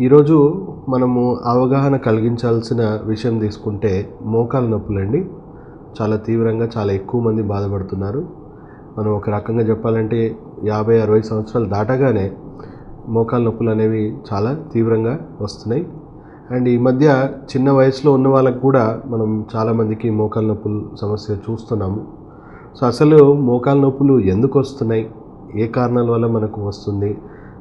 ఈరోజు మనము అవగాహన కలిగించాల్సిన విషయం తీసుకుంటే మోకాలు నొప్పులండి. చాలా తీవ్రంగా చాలా ఎక్కువ మంది బాధపడుతున్నారు. మనం ఒక రకంగా చెప్పాలంటే యాభై అరవై సంవత్సరాలు దాటగానే మోకాలు నొప్పులు అనేవి చాలా తీవ్రంగా వస్తున్నాయి. అండ్ ఈ మధ్య చిన్న వయసులో ఉన్న వాళ్ళకు కూడా మనం చాలామందికి మోకాలు నొప్పులు సమస్య చూస్తున్నాము. సో అసలు మోకాలు నొప్పులు ఎందుకు వస్తున్నాయి? ఏ కారణాల వల్ల మనకు వస్తుంది?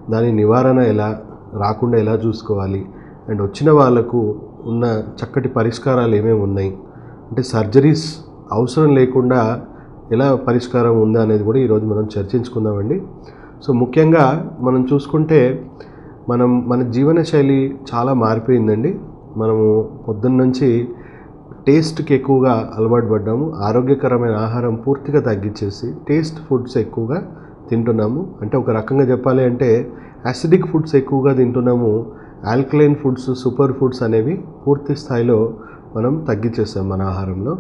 దాని నివారణ ఎలా? రాకుండా ఎలా చూసుకోవాలి? అండ్ వచ్చిన వాళ్ళకు ఉన్న చక్కటి పరిష్కారాలు ఏమేమి ఉన్నాయి? అంటే సర్జరీస్ అవసరం లేకుండా ఎలా పరిష్కారం ఉందా అనేది కూడా ఈరోజు మనం చర్చించుకుందామండి. సో ముఖ్యంగా మనం చూసుకుంటే మనం మన జీవనశైలి చాలా మారిపోయిందండి. మనము పొద్దున్న నుంచి టేస్ట్కి ఎక్కువగా అలవాటు పడ్డాము. ఆరోగ్యకరమైన ఆహారం పూర్తిగా తగ్గించేసి టేస్ట్ ఫుడ్స్ ఎక్కువగా తింటున్నాము. అంటే ఒక రకంగా చెప్పాలి అంటే యాసిడిక్ ఫుడ్స్ ఎక్కువగా తింటున్నాము. ఆల్కలైన్ ఫుడ్స్ సూపర్ ఫుడ్స్ అనేవి పూర్తి స్థాయిలో మనం తగ్గించేస్తాం మన ఆహారంలో.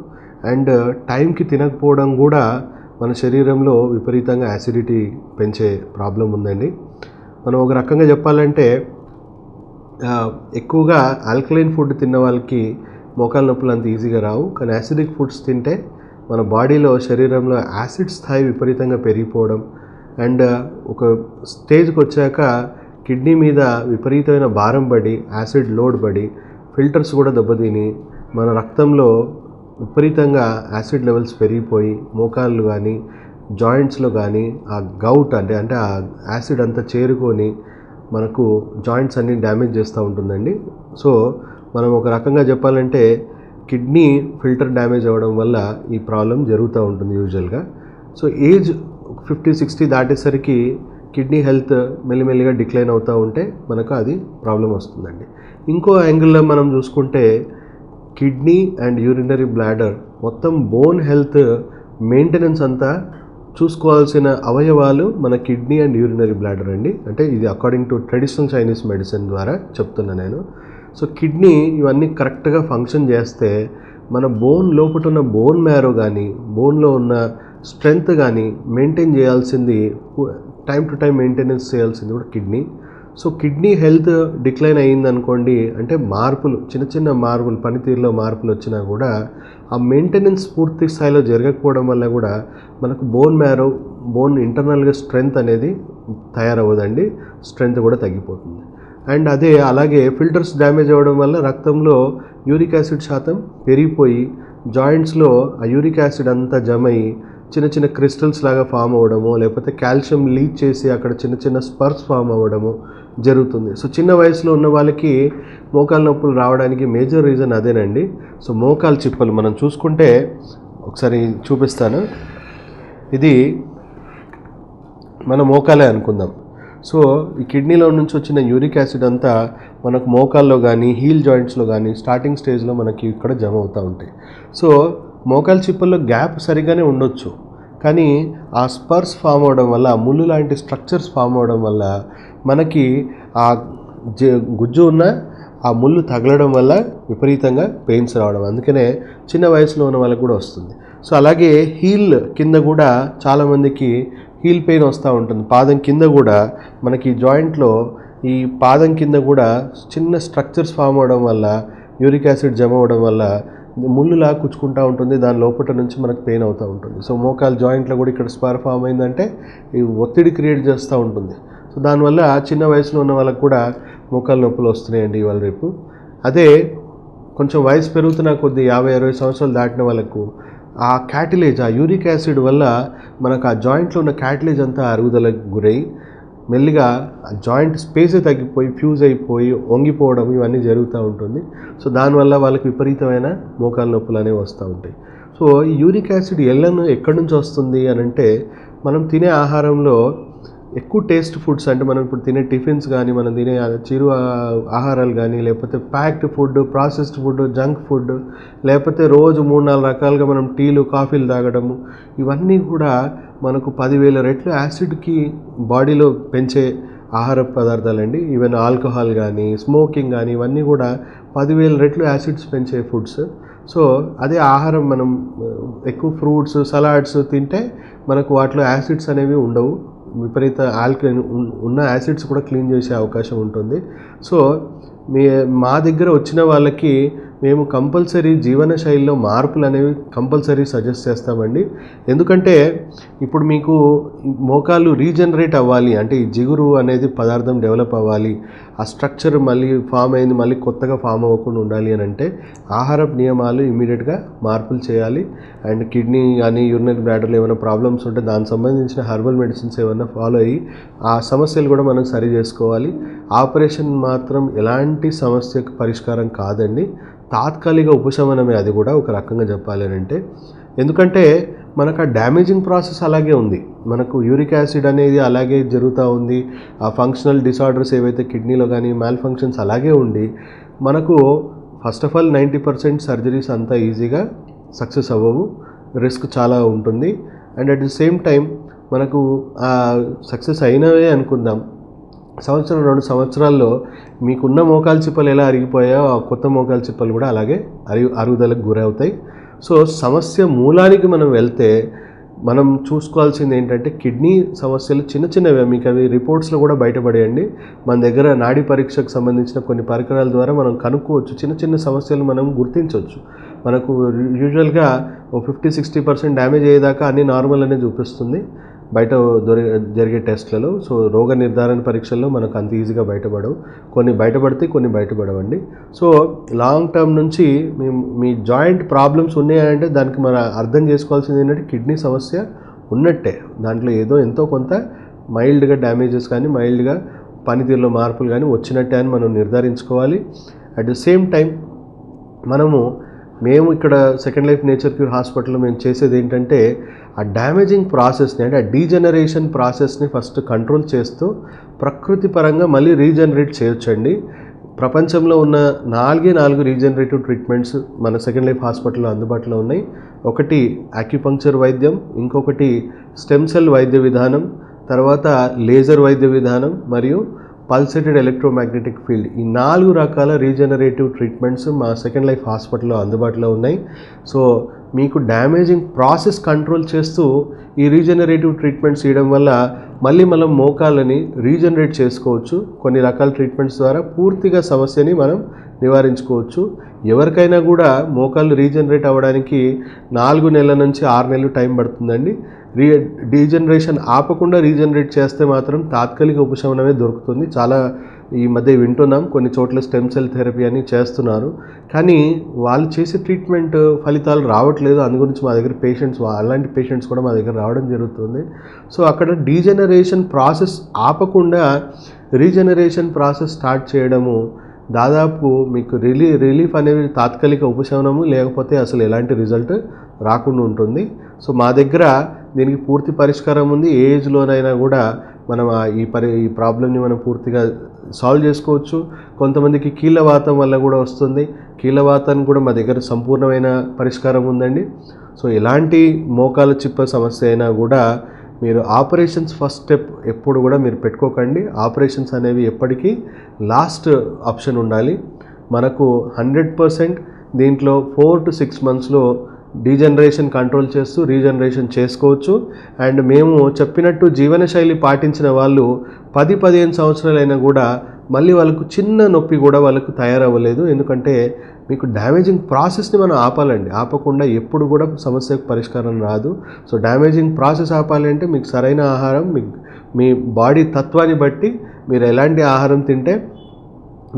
అండ్ uh, టైంకి తినకపోవడం కూడా మన శరీరంలో విపరీతంగా యాసిడిటీ పెంచే ప్రాబ్లం ఉందండి. మనం ఒక రకంగా చెప్పాలంటే uh, ఎక్కువగా ఆల్కలైన్ ఫుడ్ తిన్న వాళ్ళకి మోకాల నొప్పులు అంత ఈజీగా రావు. కానీ యాసిడిక్ ఫుడ్స్ తింటే మన బాడీలో శరీరంలో యాసిడ్ స్థాయి విపరీతంగా పెరిగిపోవడం అండ్ uh, ఒక స్టేజ్కి వచ్చాక కిడ్నీ మీద విపరీతమైన భారం పడి యాసిడ్ లోడ్ పడి ఫిల్టర్స్ కూడా దెబ్బతిని మన రక్తంలో విపరీతంగా యాసిడ్ లెవెల్స్ పెరిగిపోయి మోకాళ్ళు కానీ జాయింట్స్లో కానీ ఆ గౌట్ అంటే అంటే ఆ యాసిడ్ అంతా చేరుకొని మనకు జాయింట్స్ అన్ని డ్యామేజ్ చేస్తూ ఉంటుందండి. సో మనం ఒక రకంగా చెప్పాలంటే కిడ్నీ ఫిల్టర్ డ్యామేజ్ అవ్వడం వల్ల ఈ ప్రాబ్లం జరుగుతూ ఉంటుంది యూజువల్గా. సో ఏజ్ ఫిఫ్టీ సిక్స్టీ దాటేసరికి కిడ్నీ హెల్త్ మెల్లిమెల్లిగా డిక్లైన్ అవుతూ ఉంటే మనకు అది ప్రాబ్లం వస్తుందండి. ఇంకో యాంగిల్లో మనం చూసుకుంటే కిడ్నీ అండ్ యూరినరీ బ్లాడర్ మొత్తం బోన్ హెల్త్ మెయింటెనెన్స్ అంతా చూసుకోవాల్సిన అవయవాలు మన కిడ్నీ అండ్ యూరినరీ బ్లాడర్ అండి. అంటే ఇది according to traditional Chinese medicine ద్వారా చెప్తున్నా నేను. సో కిడ్నీ ఇవన్నీ కరెక్ట్గా ఫంక్షన్ చేస్తే మన బోన్ లోపల ఉన్న బోన్ మ్యారో కానీ బోన్లో ఉన్న స్ట్రెంగ్త్ కానీ మెయింటైన్ చేయాల్సింది టైం టు టైం మెయింటెనెన్స్ చేయాల్సింది కూడా kidney. So kidney health decline అయ్యింది అనుకోండి అంటే మార్పులు చిన్న చిన్న మార్పులు పనితీరులో మార్పులు వచ్చినా కూడా ఆ మెయింటెనెన్స్ పూర్తి స్థాయిలో జరగకపోవడం వల్ల కూడా మనకు బోన్ మ్యారో బోన్ ఇంటర్నల్గా స్ట్రెంగ్త్ అనేది తయారవ్వదండి స్ట్రెంగ్త్ కూడా తగ్గిపోతుంది. అండ్ అదే అలాగే ఫిల్టర్స్ డ్యామేజ్ అవ్వడం వల్ల రక్తంలో యూరిక్ యాసిడ్ శాతం పెరిగిపోయి జాయింట్స్లో ఆ యూరిక్ యాసిడ్ అంతా జమ అయ్యి చిన్న చిన్న క్రిస్టల్స్ లాగా ఫామ్ అవ్వడము లేకపోతే కాల్షియం లీక్ చేసి అక్కడ చిన్న చిన్న స్పర్స్ ఫామ్ అవ్వడము జరుగుతుంది. సో చిన్న వయసులో ఉన్న వాళ్ళకి మోకాలు నొప్పులు రావడానికి మేజర్ రీజన్ అదేనండి. సో మోకాలు చిప్పలు మనం చూసుకుంటే ఒకసారి చూపిస్తాను. ఇది మన మోకాలే అనుకుందాం. సో ఈ కిడ్నీలో నుంచి వచ్చిన యూరిక్ యాసిడ్ అంతా మనకు మోకాల్లో కానీ హీల్ జాయింట్స్లో కానీ స్టార్టింగ్ స్టేజ్లో మనకి ఇక్కడ జమ అవుతూ ఉంటాయి. సో మోకాలు చిప్పల్లో గ్యాప్ సరిగానే ఉండొచ్చు. కానీ ఆ స్పర్స్ ఫామ్ అవడం వల్ల ముళ్ళు లాంటి స్ట్రక్చర్స్ ఫామ్ అవడం వల్ల మనకి ఆ జ- గుజ్జు ఉన్న ఆ ముళ్ళు తగలడం వల్ల విపరీతంగా పెయిన్స్ రావడం. అందుకనే చిన్న వయసులో ఉన్న వాళ్ళకి కూడా వస్తుంది. సో అలాగే హీల్ కింద కూడా చాలామందికి హీల్ పెయిన్ వస్తూ ఉంటుంది. పాదం కింద కూడా మనకి జాయింట్లో ఈ పాదం కింద కూడా చిన్న స్ట్రక్చర్స్ ఫామ్ అవడం వల్ల యూరిక్ యాసిడ్ జమ అవడం వల్ల ముళ్ళులా కుచ్చుకుంటూ ఉంటుంది దాని లోపల నుంచి మనకు పెయిన్ అవుతూ ఉంటుంది. సో మోకాలు జాయింట్లో కూడా ఇక్కడ స్పార్ ఫామ్ అయిందంటే ఈ ఒత్తిడి క్రియేట్ చేస్తూ ఉంటుంది. సో దానివల్ల చిన్న వయసులో ఉన్న వాళ్ళకు కూడా మోకాలు నొప్పులు వస్తున్నాయండి ఇవాళ రేపు. అదే కొంచెం వయసు పెరుగుతున్న కొద్ది యాభై అరవై సంవత్సరాలు దాటిన వాళ్ళకు ఆ క్యాటిలేజ్ ఆ యూరిక్ యాసిడ్ వల్ల మనకు ఆ జాయింట్లో ఉన్న క్యాటిలేజ్ అంతా అరుగుదలకు గురై మెల్లిగా ఆ జాయింట్ స్పేసే తగ్గిపోయి ఫ్యూజ్ అయిపోయి వంగిపోవడం ఇవన్నీ జరుగుతూ ఉంటుంది. సో దానివల్ల వాళ్ళకి విపరీతమైన మోకాలు నొప్పులు అనేవి వస్తూ ఉంటాయి. సో ఈ యూరిక్ యాసిడ్ ఎల్లను ఎక్కడి నుంచి వస్తుంది అని అంటే మనం తినే ఆహారంలో ఎక్కువ టేస్ట్ ఫుడ్స్ అంటే మనం ఇప్పుడు తినే టిఫిన్స్ కానీ మనం తినే చిరు ఆహారాలు కానీ లేకపోతే packed food processed food junk food లేకపోతే రోజు మూడు నాలుగు రకాలుగా మనం టీలు కాఫీలు తాగడము ఇవన్నీ కూడా మనకు పదివేల రెట్లు యాసిడ్కి బాడీలో పెంచే ఆహార పదార్థాలండి. ఈవెన్ ఆల్కహాల్ కానీ స్మోకింగ్ కానీ ఇవన్నీ కూడా పదివేల రెట్లు యాసిడ్స్ పెంచే ఫుడ్స్. సో అదే ఆహారం మనం ఎక్కువ ఫ్రూట్స్ సలాడ్స్ తింటే మనకు వాటిలో యాసిడ్స్ అనేవి ఉండవు. విపరీత ఆల్కలైన్ ఉన్న యాసిడ్స్ కూడా క్లీన్ చేసే అవకాశం ఉంటుంది. సో మీ మా దగ్గర వచ్చిన వాళ్ళకి మేము కంపల్సరీ జీవన శైలిలో మార్పులు అనేవి కంపల్సరీ సజెస్ట్ చేస్తామండి. ఎందుకంటే ఇప్పుడు మీకు మోకాలు రీజనరేట్ అవ్వాలి అంటే ఈ జిగురు అనేది పదార్థం డెవలప్ అవ్వాలి ఆ స్ట్రక్చర్ మళ్ళీ ఫామ్ అయింది మళ్ళీ కొత్తగా ఫామ్ అవ్వకుండా ఉండాలి అని అంటే ఆహారపు నియమాలు ఇమీడియట్గా మార్పులు చేయాలి. అండ్ కిడ్నీ కానీ యూరినరీ బ్లాడర్లో ఏమైనా ప్రాబ్లమ్స్ ఉంటే దానికి సంబంధించిన హెర్బల్ మెడిసిన్స్ ఏమైనా ఫాలో అయ్యి ఆ సమస్యలు కూడా మనం సరి చేసుకోవాలి. ఆపరేషన్ మాత్రం ఎలాంటి సమస్యకు పరిష్కారం కాదండి. తాత్కాలిక ఉపశమనమే అది కూడా ఒక రకంగా చెప్పాలి అని అంటే ఎందుకంటే మనకు ఆ డ్యామేజింగ్ ప్రాసెస్ అలాగే ఉంది. మనకు యూరిక్ యాసిడ్ అనేది అలాగే జరుగుతూ ఉంది. ఆ ఫంక్షనల్ డిసార్డర్స్ ఏవైతే కిడ్నీలో కానీ మ్యాల్ ఫంక్షన్స్ అలాగే ఉండి మనకు first of all ninety percent surgeries అంతా ఈజీగా సక్సెస్ అవ్వవు. రిస్క్ చాలా ఉంటుంది. And at the same time మనకు సక్సెస్ అయినవే అనుకుందాం. సంవత్సరం రెండు సంవత్సరాల్లో మీకున్న మోకాలు చిప్పలు ఎలా అరిగిపోయాయో ఆ కొత్త మోకాలు చిప్పలు కూడా అలాగే అరుగు అరుగుదలకు గురవుతాయి. సో సమస్య మూలానికి మనం వెళ్తే మనం చూసుకోవాల్సింది ఏంటంటే కిడ్నీ సమస్యలు చిన్న చిన్నవి మీకు అవి రిపోర్ట్స్లో కూడా బయటపడేయండి. మన దగ్గర నాడీ పరీక్షకు సంబంధించిన కొన్ని పరికరాల ద్వారా మనం కనుక్కోవచ్చు. చిన్న చిన్న సమస్యలు మనం గుర్తించవచ్చు. మనకు యూజువల్గా ఫిఫ్టీ సిక్స్టీ పర్సెంట్ డ్యామేజ్ అయ్యేదాకా అన్ని నార్మల్ అనేది చూపిస్తుంది. బయట దొరి జరిగే టెస్ట్లలో సో రోగ నిర్ధారణ పరీక్షల్లో మనకు అంత ఈజీగా బయటపడవు. కొన్ని బయటపడితే కొన్ని బయటపడవండి. సో లాంగ్ టర్మ్ నుంచి మీ మీ జాయింట్ ప్రాబ్లమ్స్ ఉన్నాయంటే దానికి మనం అర్థం చేసుకోవాల్సింది ఏంటంటే కిడ్నీ సమస్య ఉన్నట్టే. దాంట్లో ఏదో ఎంతో కొంత మైల్డ్గా డ్యామేజెస్ కానీ మైల్డ్గా పనితీరులో మార్పులు కానీ వచ్చినట్టే అని మనం నిర్ధారించుకోవాలి. అట్ ద సేమ్ టైం మనము మేము ఇక్కడ సెకండ్ లైఫ్ నేచర్ క్యూర్ హాస్పిటల్లో మేము చేసేది ఏంటంటే ఆ డ్యామేజింగ్ ప్రాసెస్ని అంటే ఆ డీజనరేషన్ ప్రాసెస్ని ఫస్ట్ కంట్రోల్ చేస్తూ ప్రకృతి పరంగా మళ్ళీ రీజనరేట్ చేయొచ్చండి. ప్రపంచంలో ఉన్న నాలుగే నాలుగు రీజనరేటివ్ ట్రీట్మెంట్స్ మన సెకండ్ లైఫ్ హాస్పిటల్లో అందుబాటులో ఉన్నాయి. ఒకటి యాక్యుపంక్చర్ వైద్యం ఇంకొకటి స్టెమ్ సెల్ వైద్య విధానం తర్వాత లేజర్ వైద్య విధానం మరియు పల్సేటెడ్ ఎలక్ట్రోమాగ్నెటిక్ ఫీల్డ్. ఈ నాలుగు రకాల రీజనరేటివ్ ట్రీట్మెంట్స్ మా సెకండ్ లైఫ్ హాస్పిటల్లో అందుబాటులో ఉన్నాయి. సో మీకు డ్యామేజింగ్ ప్రాసెస్ కంట్రోల్ చేస్తూ ఈ రీజనరేటివ్ ట్రీట్మెంట్స్ ఇవ్వడం వల్ల మళ్ళీ మనం మోకాలని రీజనరేట్ చేసుకోవచ్చు. కొన్ని రకాల ట్రీట్మెంట్స్ ద్వారా పూర్తిగా సమస్యని మనం నివారించుకోవచ్చు. ఎవరికైనా కూడా మోకాళ్ళు రీజనరేట్ అవ్వడానికి నాలుగు నెలల నుంచి ఆరు నెలలు టైం పడుతుందండి. రీ డీజనరేషన్ ఆపకుండా రీజనరేట్ చేస్తే మాత్రం తాత్కాలిక ఉపశమనమే దొరుకుతుంది. చాలా ఈ మధ్య వింటున్నాం కొన్ని చోట్ల స్టెమ్ సెల్ థెరపీ అని చేస్తున్నారు. కానీ వాళ్ళు చేసే ట్రీట్మెంట్ ఫలితాలు రావట్లేదు. అందు గురించి మా దగ్గర పేషెంట్స్ అలాంటి పేషెంట్స్ కూడా మా దగ్గర రావడం జరుగుతుంది. సో అక్కడ డీజనరేషన్ ప్రాసెస్ ఆపకుండా రీజనరేషన్ ప్రాసెస్ స్టార్ట్ చేయడము దాదాపు మీకు రిలీ రిలీఫ్ అనేది తాత్కాలిక ఉపశమనము లేకపోతే అసలు ఎలాంటి రిజల్ట్ రాకుండా ఉంటుంది. సో మా దగ్గర దీనికి పూర్తి పరిష్కారం ఉంది. ఏ ఏజ్లోనైనా కూడా మనం ఈ పరి ఈ ప్రాబ్లమ్ని మనం పూర్తిగా సాల్వ్ చేసుకోవచ్చు. కొంతమందికి కీళ్ళవాతం వల్ల కూడా వస్తుంది. కీళ్ళవాతానికి కూడా మా దగ్గర సంపూర్ణమైన పరిష్కారం ఉందండి. సో ఎలాంటి మోకాల చిప్ప సమస్య అయినా కూడా మీరు ఆపరేషన్స్ ఫస్ట్ స్టెప్ ఎప్పుడు కూడా మీరు పెట్టుకోకండి. ఆపరేషన్స్ అనేవి ఎప్పటికీ లాస్ట్ ఆప్షన్ ఉండాలి. మనకు హండ్రెడ్ పర్సెంట్ దీంట్లో ఫోర్ టు సిక్స్ మంత్స్లో డీజనరేషన్ కంట్రోల్ చేస్తూ రీజనరేషన్ చేసుకోవచ్చు. అండ్ మేము చెప్పినట్టు జీవనశైలి పాటించిన వాళ్ళు పది పదిహేను సంవత్సరాలైనా కూడా మళ్ళీ వాళ్ళకు చిన్న నొప్పి కూడా వాళ్ళకు తయారవ్వలేదు. ఎందుకంటే మీకు డ్యామేజింగ్ ప్రాసెస్ని మనం ఆపాలండి. ఆపకుండా ఎప్పుడు కూడా సమస్యకు పరిష్కారం రాదు. సో డ్యామేజింగ్ ప్రాసెస్ ఆపాలి అంటే మీకు సరైన ఆహారం మీ మీ బాడీ తత్వాన్ని బట్టి మీరు ఎలాంటి ఆహారం తింటే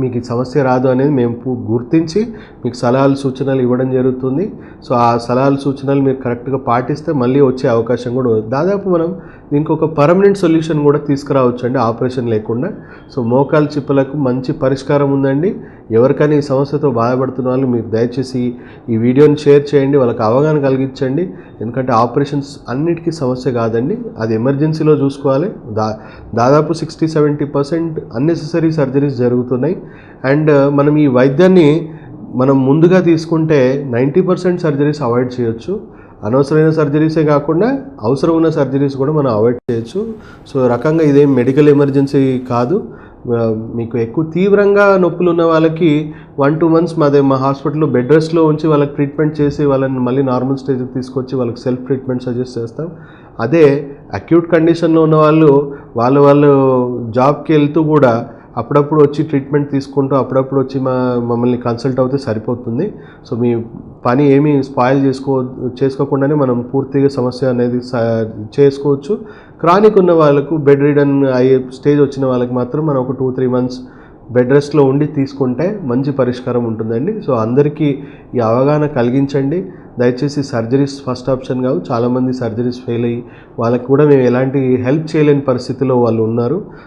మీకు ఈ సమస్య రాదు అనేది మేము గుర్తించి మీకు సలహాలు సూచనలు ఇవ్వడం జరుగుతుంది. సో ఆ సలహాలు సూచనలు మీరు కరెక్ట్గా పాటిస్తే మళ్ళీ వచ్చే అవకాశం కూడా ఉంది. దాదాపు మనం దీనికి ఒక పర్మనెంట్ సొల్యూషన్ కూడా తీసుకురావచ్చు అండి ఆపరేషన్ లేకుండా. సో మోకాలు చిప్పలకు మంచి పరిష్కారం ఉందండి. ఎవరికైనా ఈ సమస్యతో బాధపడుతున్న వాళ్ళు మీరు దయచేసి ఈ వీడియోని షేర్ చేయండి వాళ్ళకి అవగాహన కలిగించండి. ఎందుకంటే ఆపరేషన్స్ అన్నిటికీ సమస్య కాదండి. అది ఎమర్జెన్సీలో చూసుకోవాలి. దా దాదాపు sixty seventy percent unnecessary surgeries జరుగుతున్నాయి. అండ్ uh, మనం ఈ వైద్యాన్ని మనం ముందుగా తీసుకుంటే నైంటీ పర్సెంట్ సర్జరీస్ అవాయిడ్ చేయొచ్చు. అనవసరమైన సర్జరీసే కాకుండా అవసరం ఉన్న సర్జరీస్ కూడా మనం అవాయిడ్ చేయొచ్చు. సో రకంగా ఇదేం మెడికల్ ఎమర్జెన్సీ కాదు. మీకు ఎక్కువ తీవ్రంగా నొప్పులు ఉన్న వాళ్ళకి వన్ టూ మంత్స్ మాదే మా హాస్పిటల్లో బెడ్ రెస్ట్లో ఉంచి వాళ్ళకి ట్రీట్మెంట్ చేసి వాళ్ళని మళ్ళీ నార్మల్ స్టేజ్కి తీసుకొచ్చి వాళ్ళకి సెల్ఫ్ ట్రీట్మెంట్ సజెస్ట్ చేస్తాం. అదే అక్యూట్ కండిషన్లో ఉన్న వాళ్ళు వాళ్ళు వాళ్ళు జాబ్కి వెళ్తూ కూడా అప్పుడప్పుడు వచ్చి ట్రీట్మెంట్ తీసుకుంటూ అప్పుడప్పుడు వచ్చి మా మమ్మల్ని కన్సల్ట్ అవుతే సరిపోతుంది. సో మీ పని ఏమీ స్పాయిల్ చేసుకో చేసుకోకుండానే మనం పూర్తిగా సమస్య అనేది స- చేసుకోవచ్చు. క్రానిక్ ఉన్న వాళ్ళకు బెడ్ రిడన్ అయ్యే స్టేజ్ వచ్చిన వాళ్ళకి మాత్రం మనం ఒక టూ త్రీ మంత్స్ బెడ్ రెస్ట్లో ఉండి తీసుకుంటే మంచి పరిష్కారం ఉంటుందండి. సో అందరికీ ఈ అవగాహన కలిగించండి. దయచేసి సర్జరీస్ ఫస్ట్ ఆప్షన్ కావు. చాలామంది సర్జరీస్ ఫెయిల్ అయ్యి వాళ్ళకి కూడా మేము ఎలాంటి హెల్ప్ చేయలేని పరిస్థితిలో వాళ్ళు ఉన్నారు.